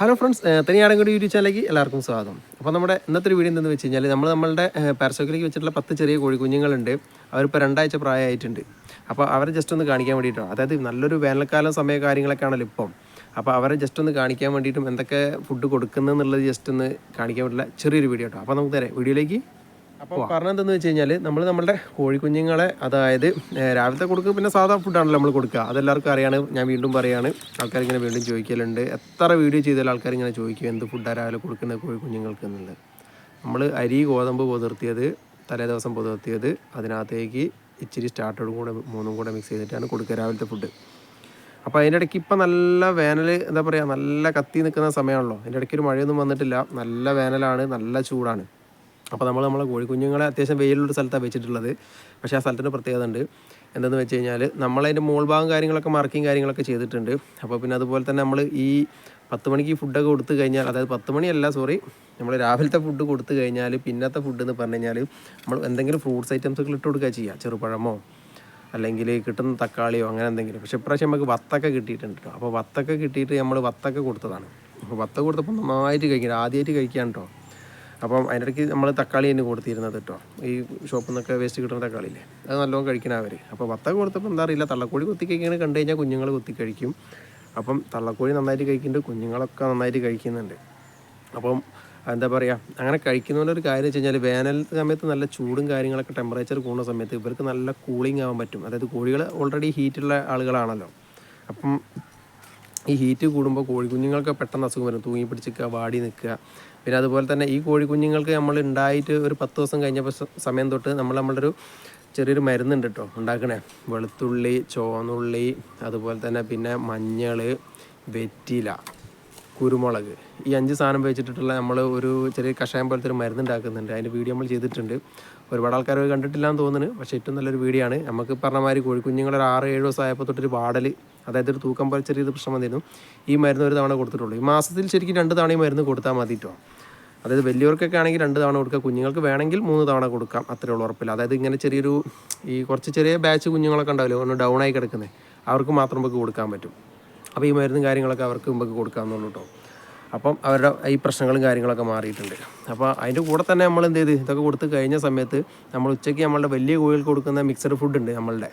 Hello friends തനിയാടങ്കടി YouTube ചാനലിലേക്ക് എല്ലാവർക്കും സ്വാഗതം. അപ്പോൾ നമ്മുടെ ഇന്നത്തെ ഒരു വീഡിയോ എന്തെന്ന് വെച്ച് കഴിഞ്ഞാൽ നമ്മൾ നമ്മളുടെ പാരസോക്കിലേക്ക് വെച്ചിട്ടുള്ള പത്ത് ചെറിയ കോഴിക്കുഞ്ഞുങ്ങളുണ്ട്. അവരിപ്പോൾ രണ്ടാഴ്ച പ്രായമായിട്ടുണ്ട്. അപ്പോൾ അവരെ ജസ്റ്റ് ഒന്ന് കാണിക്കാൻ വേണ്ടിയിട്ടാണ്. അതായത് നല്ലൊരു വേനൽക്കാലം സമയ കാര്യങ്ങളൊക്കെ ആണല്ലോ ഇപ്പം. അപ്പോൾ അവരെ ജസ്റ്റ് ഒന്ന് കാണിക്കാൻ വേണ്ടിയിട്ടും എന്തൊക്കെ ഫുഡ് കൊടുക്കുന്നതെന്നുള്ളത് ജസ്റ്റ് ഒന്ന് കാണിക്കാൻ വേണ്ടിയുള്ള ചെറിയൊരു വീഡിയോ കേട്ടോ. അപ്പോൾ നമുക്ക് തരാം വീഡിയോയിലേക്ക് അപ്പോൾ പറഞ്ഞതെന്ന് വെച്ച് കഴിഞ്ഞാൽ നമ്മൾ നമ്മുടെ കോഴിക്കുഞ്ഞുങ്ങളെ അതായത് രാവിലത്തെ കൊടുക്കുക പിന്നെ സാധാ ഫുഡാണല്ലോ നമ്മൾ കൊടുക്കുക അതെല്ലാവർക്കും അറിയാണ്. ഞാൻ വീണ്ടും പറയാണ്. ആൾക്കാർ ഇങ്ങനെ വീണ്ടും ചോദിക്കലുണ്ട്. എത്ര വീഡിയോ ചെയ്താലും ആൾക്കാർ ഇങ്ങനെ ചോദിക്കും എന്ത് ഫുഡാണ് രാവിലെ കൊടുക്കുന്നത് കോഴിക്കുഞ്ഞുങ്ങൾക്ക്? എന്നുള്ളത്. നമ്മൾ അരി ഗോതമ്പ് പുതിർത്തിയത് തലേ ദിവസം പുതിർത്തിയത് അതിനകത്തേക്ക് ഇച്ചിരി സ്റ്റാർട്ടോടും കൂടെ മൂന്നും കൂടെ മിക്സ് ചെയ്തിട്ടാണ് കൊടുക്കുക രാവിലത്തെ ഫുഡ്. അപ്പോൾ അതിന്റെ ഇടയ്ക്ക് ഇപ്പം നല്ല വേനൽ എന്താ പറയുക നല്ല കത്തി നിൽക്കുന്ന സമയമാണല്ലോ. അതിന്റെ ഇടയ്ക്ക് ഒരു മഴയൊന്നും വന്നിട്ടില്ല. നല്ല വേനലാണ് നല്ല ചൂടാണ്. അപ്പോൾ നമ്മൾ നമ്മളെ കോഴിക്കുഞ്ഞുങ്ങളെ അത്യാവശ്യം വെയിലുള്ള സ്ഥലത്താണ് വെച്ചിട്ടുള്ളത്. പക്ഷേ ആ സ്ഥലത്തിന്റെ പ്രത്യേകത ഉണ്ട്. എന്തെന്ന് വെച്ച് കഴിഞ്ഞാൽ നമ്മളതിന്റെ മോൾ ഭാഗം കാര്യങ്ങളൊക്കെ മാർക്കിങ് കാര്യങ്ങളൊക്കെ ചെയ്തിട്ടുണ്ട്. അപ്പോൾ പിന്നെ അതുപോലെ തന്നെ നമ്മൾ ഈ പത്ത് മണിക്ക് ഫുഡൊക്കെ കൊടുത്തു കഴിഞ്ഞാൽ അതായത് പത്ത് മണിയല്ല സോറി നമ്മൾ രാവിലത്തെ ഫുഡ് കൊടുത്തു കഴിഞ്ഞാൽ പിന്നത്തെ ഫുഡ് എന്ന് പറഞ്ഞു കഴിഞ്ഞാൽ നമ്മൾ എന്തെങ്കിലും ഫ്രൂട്ട്സ് ഐറ്റംസൊക്കെ ഇട്ട് കൊടുക്കുക ചെയ്യുക ചെറുപഴമോ അല്ലെങ്കിൽ കിട്ടുന്ന തക്കാളിയോ അങ്ങനെ എന്തെങ്കിലും. പക്ഷേ ഇപ്രാവശ്യം നമുക്ക് വത്തൊക്കെ കിട്ടിയിട്ടുണ്ട് കേട്ടോ. അപ്പോൾ വത്തൊക്കെ കിട്ടിയിട്ട് നമ്മൾ വത്തൊക്കെ കൊടുത്തതാണ്. അപ്പോൾ വത്ത കൊടുത്തപ്പോൾ നന്നായിട്ട് കഴിക്കണം. ആദ്യമായിട്ട് കഴിക്കാൻ കേട്ടോ. അപ്പം അതിനിടയ്ക്ക് നമ്മൾ തക്കാളി തന്നെ കൊടുത്തിരുന്നത് കേട്ടോ. ഈ ഷോപ്പിൽ നിന്നൊക്കെ വേസ്റ്റ് കിട്ടുന്ന തക്കാളിയില്ലേ. അത് നല്ലോണം കഴിക്കണം അവർ അപ്പോൾ വത്ത കൊടുത്തപ്പോൾ എന്താ അറിയില്ല. തള്ളക്കോഴി കുത്തി കഴിക്കണ കണ്ടു കഴിഞ്ഞാൽ കുഞ്ഞുങ്ങൾ കുത്തി കഴിക്കും അപ്പം തള്ളക്കോഴി നന്നായിട്ട് കഴിക്കുന്നുണ്ട്. കുഞ്ഞുങ്ങളൊക്കെ നന്നായിട്ട് കഴിക്കുന്നുണ്ട്. അപ്പം എന്താ പറയുക അങ്ങനെ കഴിക്കുന്നതിന്റെ ഒരു കാര്യം വെച്ച് കഴിഞ്ഞാൽ വേനൽ സമയത്ത് നല്ല ചൂടും കാര്യങ്ങളൊക്കെ ടെമ്പറേച്ചർ കൂടുന്ന സമയത്ത് ഇവർക്ക് നല്ല കൂളിംഗ് ആവാൻ പറ്റും. അതായത് കോഴികൾ ഓൾറെഡി ഹീറ്റുള്ള ആളുകളാണല്ലോ. അപ്പം ഈ ഹീറ്റ് കൂടുമ്പോൾ കോഴിക്കുഞ്ഞുങ്ങൾക്ക് പെട്ടെന്ന് അസുഖം വരും. തൂങ്ങി പിടിച്ചിരിക്കുക വാടി നിൽക്കുക പിന്നെ അതുപോലെ തന്നെ ഈ കോഴിക്കുഞ്ഞുങ്ങൾക്ക് നമ്മൾ ഉണ്ടായിട്ട് ഒരു പത്ത് ദിവസം കഴിഞ്ഞപ്പോൾ സമയം തൊട്ട് നമ്മൾ നമ്മളുടെ ഒരു ചെറിയൊരു മരുന്നുണ്ട് കേട്ടോ ഉണ്ടാക്കണേ. വെളുത്തുള്ളി ചോന്നുള്ളി അതുപോലെ തന്നെ പിന്നെ മഞ്ഞൾ വെറ്റില കുരുമുളക്. ഈ അഞ്ച് സാധനം വെച്ചിട്ടുള്ള നമ്മൾ ഒരു ചെറിയ കഷായം പോലത്തെ ഒരു മരുന്ന് ഉണ്ടാക്കുന്നുണ്ട്. അതിന്റെ വീഡിയോ നമ്മൾ ചെയ്തിട്ടുണ്ട്. ഒരുപാട് ആൾക്കാർ കണ്ടിട്ടില്ല എന്ന് തോന്നുന്നു. പക്ഷേ ഏറ്റവും നല്ലൊരു വീഡിയോ ആണ്. നമുക്ക് പറഞ്ഞ മാതിരി കോഴിക്കുഞ്ഞുങ്ങളൊരു ആറ് ഏഴ് ദിവസം ആയപ്പോൾ തൊട്ടൊരു വാടൽ അതായത് ഒരു തൂക്കം പോലെ ചെറിയൊരു പ്രശ്നം വന്നിരുന്നു. ഈ മരുന്ന് ഒരു തവണ കൊടുത്തിട്ടുള്ളൂ. ഈ മാസത്തിൽ ശരിക്കും രണ്ട് തവണ ഈ മരുന്ന് കൊടുത്താൽ മതി കേട്ടോ അതായത് വലിയവർക്കൊക്കെ ആണെങ്കിൽ രണ്ട് തവണ കൊടുക്കുക. കുഞ്ഞുങ്ങൾക്ക് വേണമെങ്കിൽ മൂന്ന് തവണ കൊടുക്കാം. അത്രേ ഉള്ളൂ ഉറപ്പില്ല. അതായത് ഇങ്ങനെ ചെറിയൊരു ഈ കുറച്ച് ചെറിയ ബാച്ച് കുഞ്ഞുങ്ങളൊക്കെ ഉണ്ടാവില്ലേ? ഒന്ന് ഡൗൺ ആയി കിടക്കുന്നത് അവർക്ക് മാത്രം നമുക്ക് കൊടുക്കാൻ പറ്റും. അപ്പോൾ ഈ മരുന്നും കാര്യങ്ങളൊക്കെ അവർക്ക് മുമ്പ് കൊടുക്കാമെന്നുള്ളൂ കേട്ടോ അപ്പം അവരുടെ ഈ പ്രശ്നങ്ങളും കാര്യങ്ങളൊക്കെ മാറിയിട്ടുണ്ട്. അപ്പോൾ അതിന്റെ കൂടെ തന്നെ നമ്മൾ എന്ത് ചെയ്ത്? ഇതൊക്കെ കൊടുത്ത് കഴിഞ്ഞ സമയത്ത് നമ്മൾ ഉച്ചയ്ക്ക് നമ്മളുടെ വലിയ കോഴികൾക്ക് കൊടുക്കുന്ന മിക്സഡ് ഫുഡ് ഉണ്ട് നമ്മളുടെ.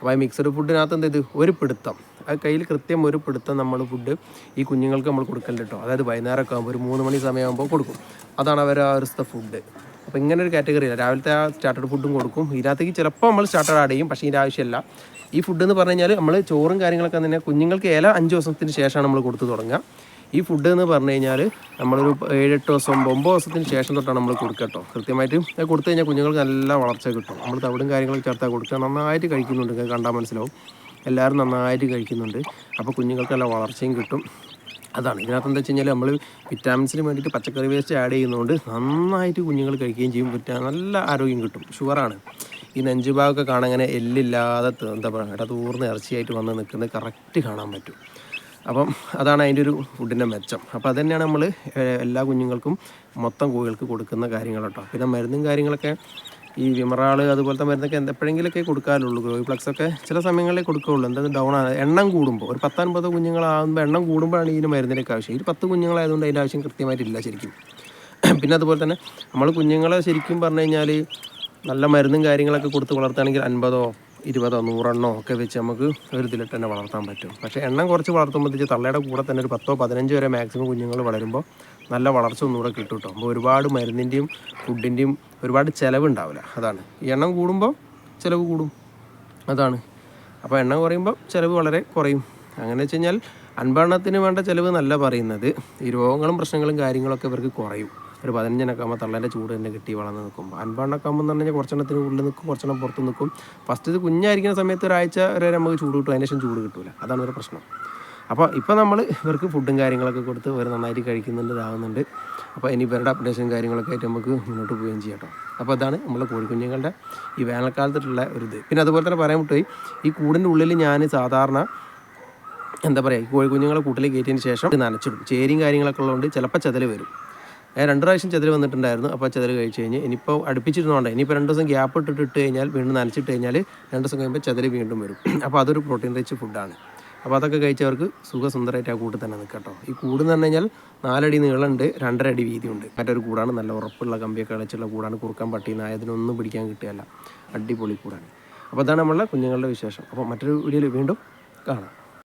അപ്പോൾ ആ മിക്സഡ് ഫുഡിനകത്ത് എന്ത് ചെയ്ത്? ഒരു പിടുത്തം. അത് കയ്യിൽ കൃത്യം ഒരു പിടുത്തം നമ്മൾ ഫുഡ് ഈ കുഞ്ഞുങ്ങൾക്ക് നമ്മൾ കൊടുക്കലുണ്ട് കേട്ടോ. അതായത് വൈകുന്നേരമൊക്കെ ആകുമ്പോൾ ഒരു മൂന്ന് മണി സമയമാകുമ്പോൾ കൊടുക്കും. അതാണ് അവർ ആ ഒരു ഫുഡ് അപ്പോൾ ഇങ്ങനെ ഒരു കാറ്റഗറിയില്ല രാവിലത്തെ ആ സ്റ്റാർട്ടഡ് ഫുഡും കൊടുക്കും. ഇതിനകത്തേക്ക് ചിലപ്പോൾ നമ്മൾ സ്റ്റാർട്ടഡ് ആഡ് ചെയ്യും. പക്ഷേ ഇതിന്റെ ആവശ്യമില്ല. ഈ ഫുഡ് എന്ന് പറഞ്ഞു കഴിഞ്ഞാൽ നമ്മൾ ചോറും കാര്യങ്ങളൊക്കെ തന്നെ കുഞ്ഞുങ്ങൾക്ക് ഇല അഞ്ച് ദിവസത്തിന് ശേഷമാണ് നമ്മൾ കൊടുത്തു തുടങ്ങുക. ഈ ഫുഡ് എന്ന് പറഞ്ഞു കഴിഞ്ഞാൽ നമ്മളൊരു ഏഴെട്ട് ദിവസം ഒമ്പത് ദിവസത്തിന് ശേഷം തൊട്ടാണ് നമ്മൾ കൊടുക്കുക കേട്ടോ. കൃത്യമായിട്ട് അത് കൊടുത്തു കഴിഞ്ഞാൽ കുഞ്ഞുങ്ങൾക്ക് നല്ല വളർച്ച കിട്ടും. നമ്മൾ തവിടും കാര്യങ്ങളും ചേർത്താൽ കൊടുക്കുക. നന്നായിട്ട് കഴിക്കുന്നുണ്ട്. കണ്ടാൽ മനസ്സിലാവും. എല്ലാവരും നന്നായിട്ട് കഴിക്കുന്നുണ്ട്. അപ്പോൾ കുഞ്ഞുങ്ങൾക്ക് നല്ല വളർച്ചയും കിട്ടും. അതാണ്. ഇതിനകത്ത് എന്താ വെച്ച് കഴിഞ്ഞാൽ നമ്മൾ വിറ്റാമിൻസിന് വേണ്ടിയിട്ട് പച്ചക്കറി വേസ്റ്റ് ആഡ് ചെയ്യുന്നതുകൊണ്ട് നന്നായിട്ട് കുഞ്ഞുങ്ങൾ കഴിക്കുകയും ചെയ്യും. വിറ്റാ നല്ല ആരോഗ്യം കിട്ടും. ഷുഗറാണ്. ഈ നെഞ്ചു ഭാഗമൊക്കെ കാണാൻ അങ്ങനെ എല്ലില്ലാതെ എന്താ പറയുക ഇട തൂർന്ന് ഇറച്ചിയായിട്ട് വന്ന് നിൽക്കുന്നത് കറക്റ്റ് കാണാൻ പറ്റും. അപ്പം അതാണ് അതിന്റെ ഒരു ഫുഡിന്റെ മെച്ചം. അപ്പോൾ അതുതന്നെയാണ് നമ്മൾ എല്ലാ കുഞ്ഞുങ്ങൾക്കും മൊത്തം കോഴികൾക്ക് കൊടുക്കുന്ന കാര്യങ്ങൾ കേട്ടോ. പിന്നെ മരുന്നും കാര്യങ്ങളൊക്കെ ഈ വിമറാൾ അതുപോലത്തെ മരുന്നൊക്കെ എപ്പോഴെങ്കിലൊക്കെ കൊടുക്കാറുള്ളൂ. ഗ്രോയി ഫ്ലക്സ് ഒക്കെ ചില സമയങ്ങളിലേ കൊടുക്കുകയുള്ളൂ. എന്താ ഡൗൺ ആണ്. എണ്ണം കൂടുമ്പോൾ ഒരു പത്തൊൻപത് കുഞ്ഞുങ്ങളാകുമ്പോൾ എണ്ണം കൂടുമ്പോഴാണ് ഇതിന് മരുന്നിനൊക്കെ ആവശ്യം. ഇത് പത്ത് കുഞ്ഞുങ്ങളായതുകൊണ്ട് അതിന്റെ ആവശ്യം കൃത്യമായിട്ടില്ല ശരിക്കും. പിന്നെ അതുപോലെ തന്നെ നമ്മൾ കുഞ്ഞുങ്ങളെ ശരിക്കും പറഞ്ഞു കഴിഞ്ഞാൽ നല്ല മരുന്നും കാര്യങ്ങളൊക്കെ കൊടുത്ത് വളർത്തുകയാണെങ്കിൽ അൻപതോ ഇരുപതോ നൂറെണ്ണോ ഒക്കെ വെച്ച് നമുക്ക് ഒരു ഇതിലിട്ട് തന്നെ വളർത്താൻ പറ്റും. പക്ഷേ എണ്ണം കുറച്ച് വളർത്തുമ്പോഴത്തേക്ക് തള്ളയുടെ കൂടെ തന്നെ ഒരു പത്തോ പതിനഞ്ച് വരെ മാക്സിമം കുഞ്ഞുങ്ങൾ വളരുമ്പോൾ നല്ല വളർച്ച ഒന്നുകൂടെ കിട്ടും കേട്ടോ. അപ്പോൾ ഒരുപാട് മരുന്നിന്റെയും ഫുഡിന്റെയും ഒരുപാട് ചിലവുണ്ടാവില്ല. അതാണ്. എണ്ണം കൂടുമ്പോൾ ചിലവ് കൂടും. അതാണ്. അപ്പോൾ എണ്ണം കുറയുമ്പോൾ ചിലവ് വളരെ കുറയും. അങ്ങനെ വെച്ച് കഴിഞ്ഞാൽ അൻപെണ്ണത്തിന് വേണ്ട ചിലവ് നല്ല പറയുന്നത്. ഈ രോഗങ്ങളും പ്രശ്നങ്ങളും കാര്യങ്ങളൊക്കെ ഇവർക്ക് കുറയും. ഒരു പതിനഞ്ചിനൊക്കെ ആകുമ്പോൾ തള്ളേന്റെ ചൂട് തന്നെ കിട്ടി വളർന്ന് നിൽക്കും. അൻപണ്ണൊക്കെ ആകുമ്പോൾ എന്ന് പറഞ്ഞാൽ കുറച്ചെണ്ണത്തിന് ഉള്ളിൽ നിൽക്കും കുറച്ചെണ്ണം പുറത്ത് നിൽക്കും. ഫസ്റ്റ് ഇത് കുഞ്ഞായിരിക്കുന്ന സമയത്ത് ഒരാഴ്ച വരെ നമുക്ക് ചൂട് കിട്ടും. അതിന് ശേഷം ചൂട് കിട്ടില്ല അതാണ് ഒരു പ്രശ്നം. അപ്പോൾ ഇപ്പോൾ നമ്മൾ ഇവർക്ക് ഫുഡും കാര്യങ്ങളൊക്കെ കൊടുത്ത് ഇവർ നന്നായിട്ട് കഴിക്കുന്നുണ്ട് ഇതാകുന്നുണ്ട് അപ്പോൾ ഇനി ഇവരുടെ അപ്ഡേഷൻ കാര്യങ്ങളൊക്കെ ആയിട്ട് നമുക്ക് മുന്നോട്ട് പോവുകയും ചെയ്യാം കേട്ടോ. അപ്പോൾ അതാണ് നമ്മളെ കോഴിക്കുഞ്ഞുങ്ങളുടെ ഈ വേനൽക്കാലത്തുള്ള ഒരു ഇത്. പിന്നെ അതുപോലെ തന്നെ പറയാൻ വിട്ടുപോയി ഈ കൂടിന്റെ ഉള്ളിൽ ഞാൻ സാധാരണ എന്താ പറയുക കോഴിക്കുഞ്ഞുങ്ങളെ കൂട്ടിൽ കയറ്റിയതിന് ശേഷം നനച്ചിടും. ചേരിയും കാര്യങ്ങളൊക്കെ ഉള്ളതുകൊണ്ട് ചിലപ്പോൾ ചതൽ വരും. രണ്ട് പ്രാവശ്യം ചെതൽ വന്നിട്ടുണ്ടായിരുന്നു. അപ്പോൾ ചെതൽ കഴിച്ച് കഴിഞ്ഞ് ഇനിയിപ്പോൾ അടുപ്പിച്ചിരുന്നോണ്ട് ഇനിയിപ്പോൾ രണ്ട് ദിവസം ഗ്യാപ്പ് ഇട്ടിട്ട് ഇട്ട് കഴിഞ്ഞാൽ വീണ്ടും നനച്ചിട്ട് കഴിഞ്ഞാൽ രണ്ട് ദിവസം കഴിയുമ്പോൾ ചെതൽ വീണ്ടും വരും. അപ്പോൾ അതൊരു പ്രോട്ടീൻ റിച്ച് ഫുഡാണ് അപ്പോൾ അതൊക്കെ കഴിച്ചവർക്ക് സുഖസുന്ദരമായിട്ട് ആ കൂട്ട് തന്നെ നിൽക്കാം കേട്ടോ. ഈ കൂട് എന്ന് പറഞ്ഞു കഴിഞ്ഞാൽ നാലടി നീളമുണ്ട് രണ്ടര അടി വീതിയുണ്ട്. മറ്റൊരു കൂടാണ് നല്ല ഉറപ്പുള്ള കമ്പിയൊക്കെ അടച്ചുള്ള കൂടാണ്. കുറുക്കാൻ പട്ടിയെന്ന് ആയതിനൊന്നും പിടിക്കാൻ കിട്ടുകയല്ല. അടിപൊളി കൂടാണ്. അപ്പോൾ അതാണ് നമ്മളെ കുഞ്ഞുങ്ങളുടെ വിശേഷം. അപ്പോൾ മറ്റൊരു വീഡിയോയിൽ വീണ്ടും കാണാം.